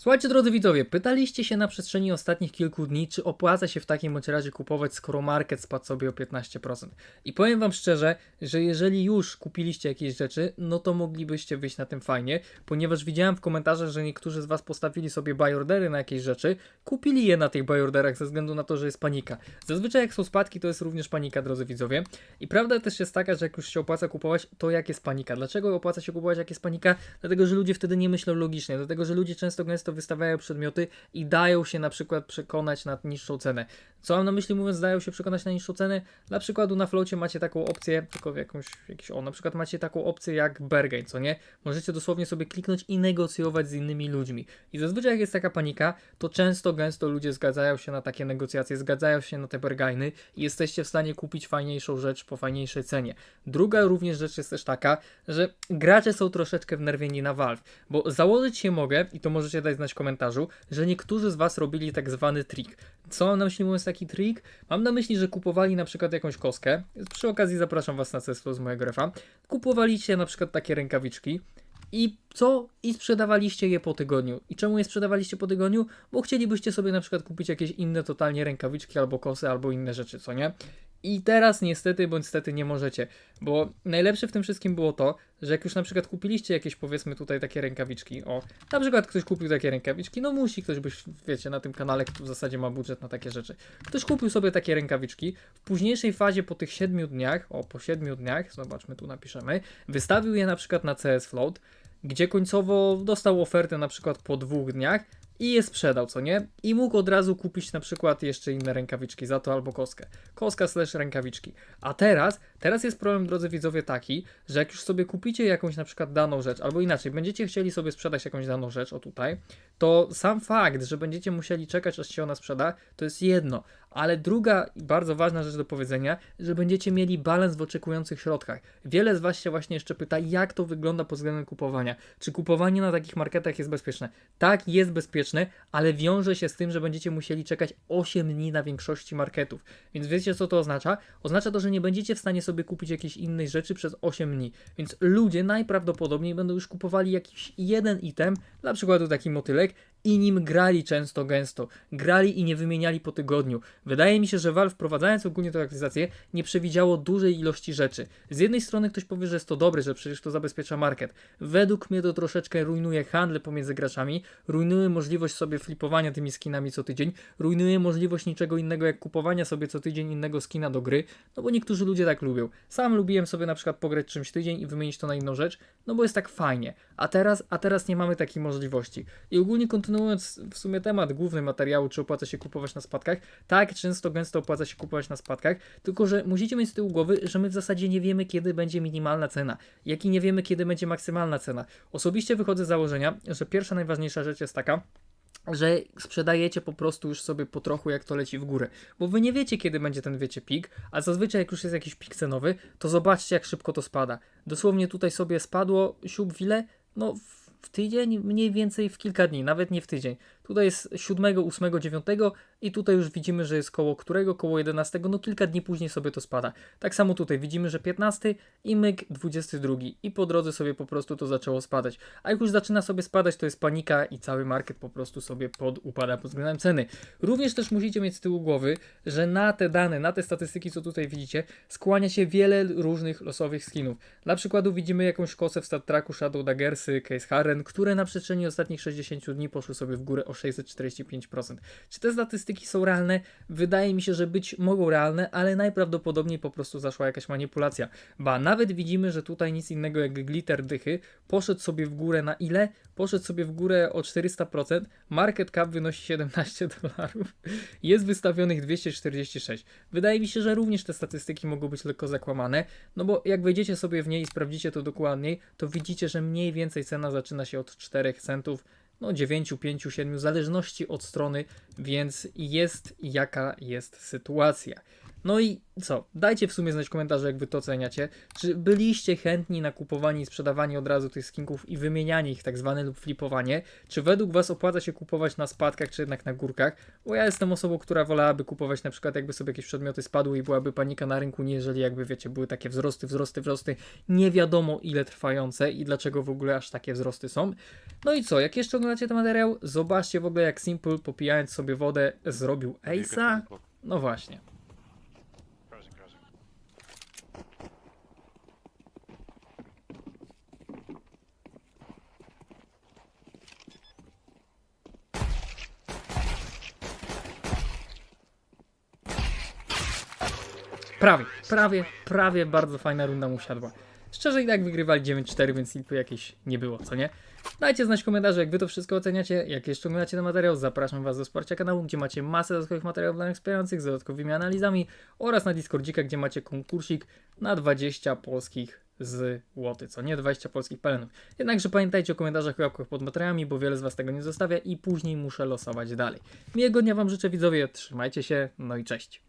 Słuchajcie, drodzy widzowie, pytaliście się na przestrzeni ostatnich kilku dni, czy opłaca się w takim razie kupować, skoro market spadł sobie o 15%. I powiem wam szczerze, że jeżeli już kupiliście jakieś rzeczy, no to moglibyście wyjść na tym fajnie, ponieważ widziałem w komentarzach, że niektórzy z was postawili sobie buy na jakieś rzeczy, kupili je na tych buy orderach ze względu na to, że jest panika. Zazwyczaj jak są spadki, to jest również panika, drodzy widzowie. I prawda też jest taka, że jak już się opłaca kupować, to jak jest panika. Dlaczego opłaca się kupować, jak jest panika? Dlatego, że ludzie wtedy nie myślą logicznie, dlatego, że ludzie często gęsto wystawiają przedmioty i dają się na przykład przekonać na niższą cenę. Co mam na myśli mówiąc, dają się przekonać na niższą cenę? Dla przykładu na flocie macie taką opcję, tylko w jakąś, jakiś, o, na przykład macie taką opcję jak Bergain, co nie? Możecie dosłownie sobie kliknąć i negocjować z innymi ludźmi. I zazwyczaj jak jest taka panika, to często, gęsto ludzie zgadzają się na takie negocjacje, zgadzają się na te Bergainy i jesteście w stanie kupić fajniejszą rzecz po fajniejszej cenie. Druga również rzecz jest też taka, że gracze są troszeczkę wnerwieni na Valve, bo założyć się mogę, i to możecie dać znać w komentarzu, że niektórzy z Was robili tak zwany trik. Co mam na myśli mówiąc taki trik? Mam na myśli, że kupowali na przykład jakąś kostkę. Przy okazji zapraszam Was na CSFO z mojego refa. Kupowaliście na przykład takie rękawiczki. I co? I sprzedawaliście je po tygodniu. I czemu je sprzedawaliście po tygodniu? Bo chcielibyście sobie na przykład kupić jakieś inne totalnie rękawiczki albo kosy, albo inne rzeczy, co nie? I teraz niestety bądź niestety nie możecie, bo najlepsze w tym wszystkim było to, że jak już na przykład kupiliście jakieś powiedzmy tutaj takie rękawiczki, o, na przykład ktoś kupił takie rękawiczki, no musi ktoś być, wiecie, na tym kanale, kto w zasadzie ma budżet na takie rzeczy. Ktoś kupił sobie takie rękawiczki, w późniejszej fazie po tych 7 dniach, o, po 7 dniach, zobaczmy tu napiszemy, wystawił je na przykład na CS Float, gdzie końcowo dostał ofertę na przykład po dwóch dniach i je sprzedał, co nie? I mógł od razu kupić na przykład jeszcze inne rękawiczki za to albo koskę. Koska slash rękawiczki. A teraz, teraz jest problem, drodzy widzowie, taki, że jak już sobie kupicie jakąś na przykład daną rzecz, albo inaczej, będziecie chcieli sobie sprzedać jakąś daną rzecz, o tutaj, to sam fakt, że będziecie musieli czekać, aż się ona sprzeda, to jest jedno. Ale druga bardzo ważna rzecz do powiedzenia, że będziecie mieli balans w oczekujących środkach. Wiele z Was się właśnie jeszcze pyta, jak to wygląda pod względem kupowania. Czy kupowanie na takich marketach jest bezpieczne? Tak, jest bezpieczne, ale wiąże się z tym, że będziecie musieli czekać 8 dni na większości marketów. Więc wiecie, co to oznacza? Oznacza to, że nie będziecie w stanie sobie kupić jakiejś innej rzeczy przez 8 dni. Więc ludzie najprawdopodobniej będą już kupowali jakiś jeden item, dla przykładu taki motylek, i nim grali często gęsto. Grali i nie wymieniali po tygodniu. Wydaje mi się, że Valve wprowadzając ogólnie tę aktualizację nie przewidziało dużej ilości rzeczy. Z jednej strony ktoś powie, że jest to dobre, że przecież to zabezpiecza market. Według mnie to troszeczkę rujnuje handle pomiędzy graczami, rujnuje możliwość sobie flipowania tymi skinami co tydzień, rujnuje możliwość niczego innego jak kupowania sobie co tydzień innego skina do gry, no bo niektórzy ludzie tak lubią. Sam lubiłem sobie na przykład pograć czymś tydzień i wymienić to na inną rzecz, no bo jest tak fajnie. A teraz, a teraz nie mamy takiej możliwości. I ogólnie kontynuując w sumie temat główny materiału, czy opłaca się kupować na spadkach, tak, często gęsto opłaca się kupować na spadkach, tylko że musicie mieć z tyłu głowy, że my w zasadzie nie wiemy, kiedy będzie minimalna cena, jak i nie wiemy, kiedy będzie maksymalna cena. Osobiście wychodzę z założenia, że pierwsza najważniejsza rzecz jest taka, że sprzedajecie po prostu już sobie po trochu, jak to leci w górę. Bo wy nie wiecie, kiedy będzie ten, wiecie, pik, a zazwyczaj jak już jest jakiś pik cenowy, to zobaczcie, jak szybko to spada. Dosłownie tutaj sobie spadło siup w ile? No w tydzień, mniej więcej w kilka dni, nawet nie w tydzień. Tutaj jest 7, 8, 9 i tutaj już widzimy, że jest koło którego, koło 11, no kilka dni później sobie to spada. Tak samo tutaj widzimy, że 15 i myk 22 i po drodze sobie po prostu to zaczęło spadać. A jak już zaczyna sobie spadać, to jest panika i cały market po prostu sobie podupada pod względem ceny. Również też musicie mieć z tyłu głowy, że na te dane, na te statystyki, co tutaj widzicie, skłania się wiele różnych losowych skinów. Dla przykładu widzimy jakąś kosę w Stat Tracku Shadow Daggersy, Case Harren, które na przestrzeni ostatnich 60 dni poszły sobie w górę o 645%. Czy te statystyki są realne? Wydaje mi się, że być mogą realne, ale najprawdopodobniej po prostu zaszła jakaś manipulacja. Ba, nawet widzimy, że tutaj nic innego jak glitter dychy poszedł sobie w górę na ile? Poszedł sobie w górę o 400%, market cap wynosi 17 dolarów, jest wystawionych 246. Wydaje mi się, że również te statystyki mogą być lekko zakłamane, no bo jak wejdziecie sobie w nie i sprawdzicie to dokładniej, to widzicie, że mniej więcej cena zaczyna się od 4 centów no 9, 5, 7, w zależności od strony, więc jest jaka jest sytuacja. No i co? Dajcie w sumie znać w komentarzu, jak wy to oceniacie. Czy byliście chętni na kupowanie i sprzedawanie od razu tych skinków i wymienianie ich, tak zwane lub flipowanie? Czy według was opłaca się kupować na spadkach, czy jednak na górkach? Bo ja jestem osobą, która wolałaby kupować na przykład jakby sobie jakieś przedmioty spadły i byłaby panika na rynku, nie jeżeli jakby wiecie, były takie wzrosty, wzrosty, wzrosty, nie wiadomo ile trwające i dlaczego w ogóle aż takie wzrosty są. No i co, jak jeszcze oglądacie ten materiał, zobaczcie w ogóle jak Simple popijając sobie wodę zrobił Ace'a. No właśnie. Prawie, prawie, prawie bardzo fajna runda mu siadła. Szczerze i tak wygrywali 9-4, więc Simple jakieś nie było, co nie? Dajcie znać w komentarzu, jak wy to wszystko oceniacie, jak jeszcze oglądacie ten materiał. Zapraszam was do wsparcia kanału, gdzie macie masę dodatkowych materiałów dla wspierających z dodatkowymi analizami oraz na Discordzika, gdzie macie konkursik na 20 polskich złoty, co nie 20 polskich pelenów. Jednakże pamiętajcie o komentarzach i łapkach pod materiałami, bo wiele z was tego nie zostawia i później muszę losować dalej. Miłego dnia wam życzę widzowie, trzymajcie się, no i cześć.